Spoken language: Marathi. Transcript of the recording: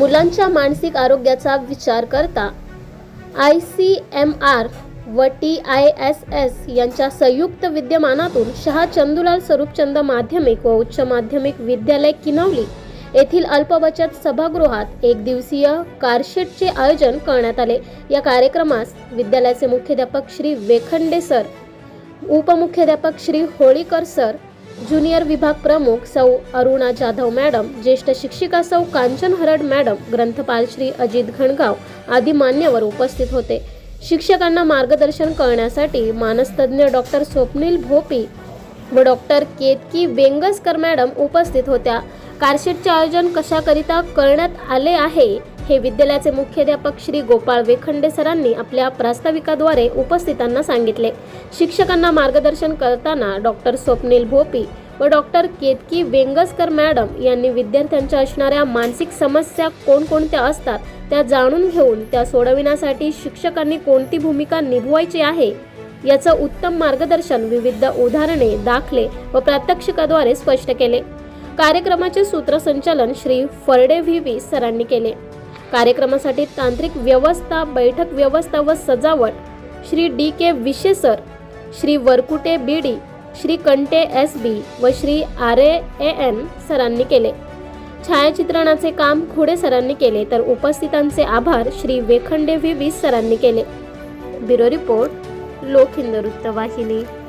मुलांच्या मानसिक आरोग्याचा विचार करता आय सी एम आर व टी आय एस एस यांच्या संयुक्त विद्यमानातून शहा चंदुलाल स्वरूपचंद माध्यमिक व उच्च माध्यमिक विद्यालय किनवली येथील अल्पबचत सभागृहात एक दिवसीय कारशेटचे आयोजन करण्यात आले. या कार्यक्रमास विद्यालयाचे मुख्याध्यापक श्री वेखंडे सर उपमुख्याध्यापक श्री होळीकर सर ज्युनियर विभाग प्रमुख सौ अरुणा जाधव मॅडम ज्येष्ठ शिक्षिका सौ कांचन हरड मॅडम ग्रंथपाल श्री अजित घणगाव आदी मान्यवर उपस्थित होते. शिक्षकांना मार्गदर्शन करण्यासाठी मानसतज्ञ डॉक्टर स्वप्नील भोपी व डॉक्टर केतकी वेंगसकर मॅडम उपस्थित होत्या. कारशेटचे आयोजन कशाकरिता करण्यात आले आहे? हे विद्यालयाचे मुख्याध्यापक श्री गोपाळ वेखंडे सरांनी आपल्या प्रास्ताविकाद्वारे उपस्थितांना सांगितले. शिक्षकांना मार्गदर्शन करताना डॉक्टर स्वप्नील भोपी व डॉक्टर केतकी वेंगसकर मॅडम यांनी विद्यार्थ्यांच्या असणाऱ्या मानसिक समस्या कोणकोणत्या असतात त्या जाणून घेऊन त्या सोडविण्यासाठी शिक्षकांनी कोणती भूमिका निभवायची आहे याचं उत्तम मार्गदर्शन विविध उदाहरणे दाखले व प्रात्यक्षिकाद्वारे स्पष्ट केले. कार्यक्रमाचे सूत्रसंचालन श्री फरडे व्ही. व्ही. सरांनी केले. कार्यक्रमासाठी तांत्रिक व्यवस्था बैठक व्यवस्था व सजावट. Shri D K Vishesar Shri Varkute B D Shri Kante S B व श्री आर ए एन सरांनी केले. छायाचित्रणाचे काम खुडे सरांनी केले तर उपस्थितांचे आभार श्री वेखंडे व्ही वी सरांनी केले. ब्युरो रिपोर्ट लोक हिंद वृत्तवाहिनी.